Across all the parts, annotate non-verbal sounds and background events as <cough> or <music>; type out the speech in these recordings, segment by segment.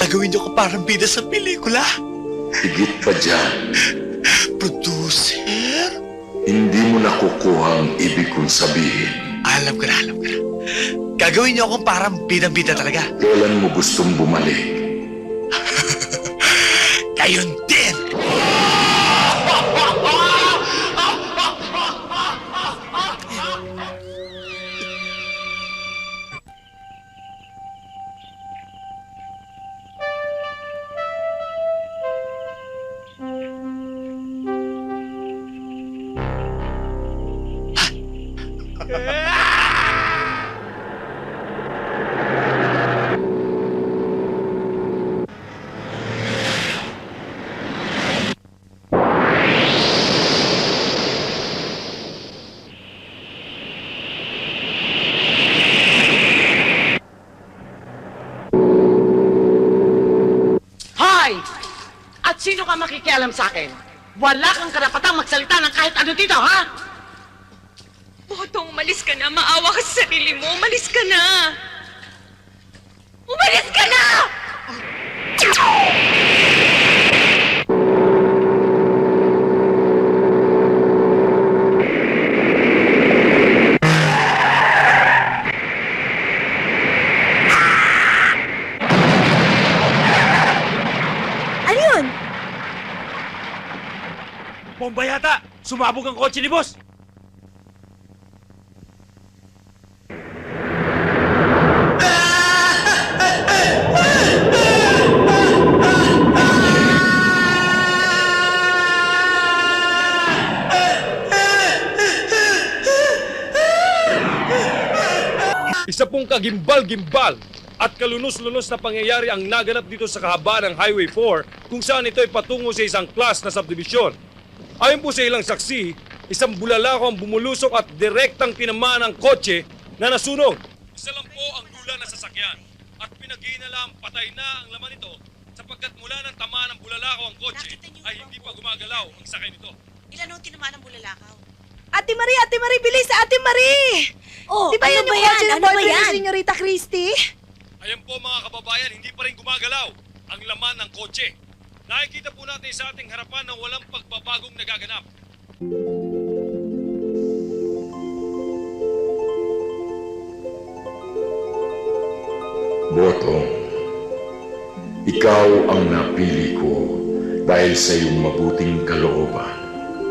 Gagawin niyo ko parang bida sa pelikula. Higit pa dyan, Producer? hindi mo nakukuha ang ibig kong sabihin. Alam ko na, alam ko na. Gagawin niyo akong parang bidang-bida talaga. Kailan mo gustong bumalik? <laughs> Gayon din! Hoy! At sino ka makikialam sa akin? Wala kang karapatang magsalita ng kahit ano dito, ha? Botong, umalis ka na. Maawa ka sa sarili mo. Umalis ka na. Umalis ka na! Ano yun? Bomba yata! Sumabog ang kotse ni boss! Pong kagimbal-gimbal at kalunos-lunos na pangyayari ang naganap dito sa kahabaan ng Highway 4 kung saan ito ay patungo sa isang class na subdivision. Ayon po sa ilang saksi, isang bulalako ang bumulusok at direktang tinamaan ang kotse na nasunog. Isa lang po ang lula na sasakyan at pinag-iinala patay na ang laman nito sapagkat mula ng tamaan ng bulalako ang kotse ay hindi pa gumagalaw ang sakay nito. Ilan ang tinamaan ng bulalakaw? Ate Marie, Ate Marie, bilis! Ate Marie! Oh, Di ba ano yan ba yung yan? kotse ng Ano ba boyfriend yan? ni Senyorita Christy? Ayan po mga kababayan, hindi pa rin gumagalaw ang laman ng kotse. Nakikita po natin sa ating harapan na walang pagbabagong nagaganap. Botong, ikaw ang napili ko dahil sa iyong mabuting kalooban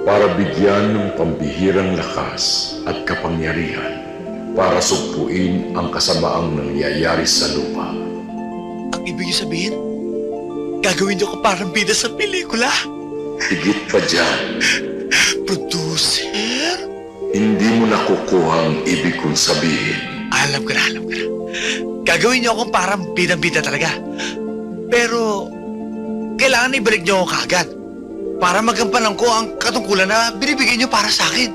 para bigyan ng pambihirang lakas at kapangyarihan para sugpuin ang kasamaang nangyayari sa lupa. Ang ibig niyo sabihin, gagawin niyo ko parang bida sa pelikula. Higit pa dyan, Producer? hindi mo nakukuha ang ibig kong sabihin. Alam ko na, alam ko na. Gagawin niyo akong parang bidang-bida talaga. Pero, kailangan ibalik niyo ako kaagad. Para magampanan ko ang katungkulan na binibigay niyo para sa akin.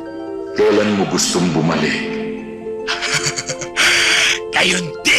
Kailan mo gustong bumalik? Gayon din!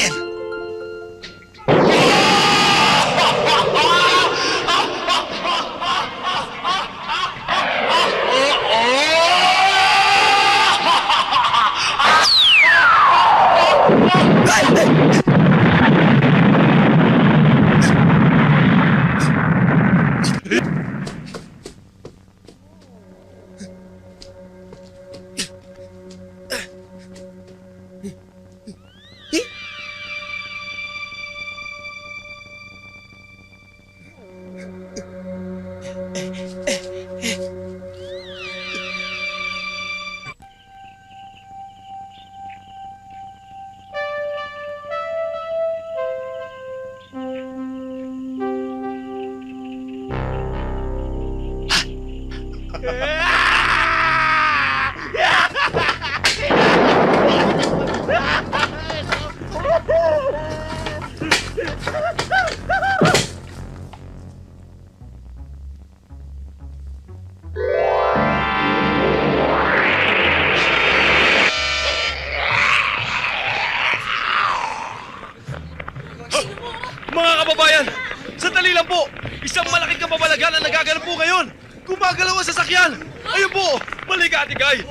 Nagaganap po ngayon! Gumagalaw ang sasakyan! Ayun po! Guy!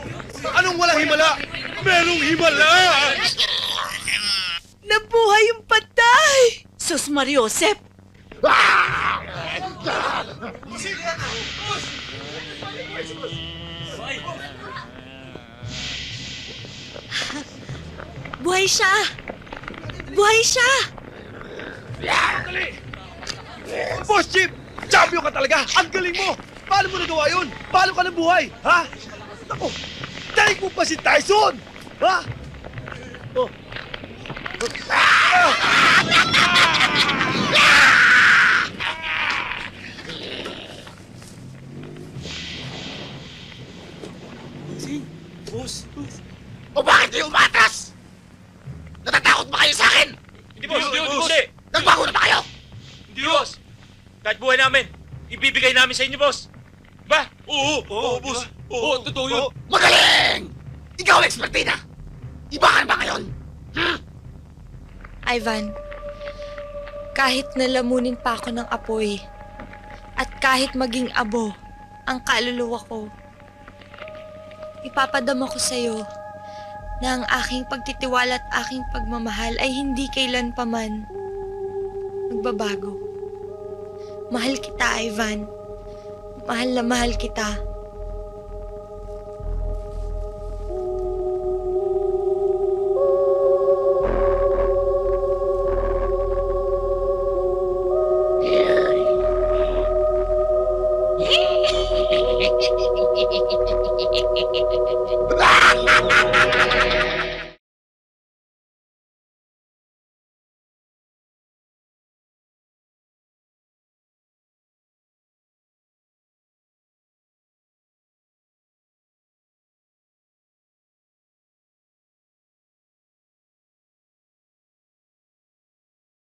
Anong walang himala? Merong himala! Nabuhay yung patay! Sus Mariosep, Buhay siya! Buhay siya! Talaga! Ang galing mo! Paano mo nagawa yun? Paano ka nabuhay? Ha? Ako! Daig mo pa si Tyson! Ha? Oh. O bakit kayo umatras? Natatakot ba kayo sa akin? Hindi, boss! Hindi, boss! Nagbago na ba kayo? Hindi, boss! Kahit buhay namin, ibibigay namin sa inyo, boss! Ba? Oo, oo, boss! Oo, totoo yun! Magaling! Ikaw ang ekspertina! Iba ka na ba ngayon? Ivan, kahit nalamunin pa ako ng apoy, at kahit maging abo ang kaluluwa ko, ipapadama ko sa'yo na ang aking pagtitiwala at aking pagmamahal ay hindi kailan paman magbabago. Mahal kita, Ivan. Mahal na mahal kita. Ha ha ha ha ha!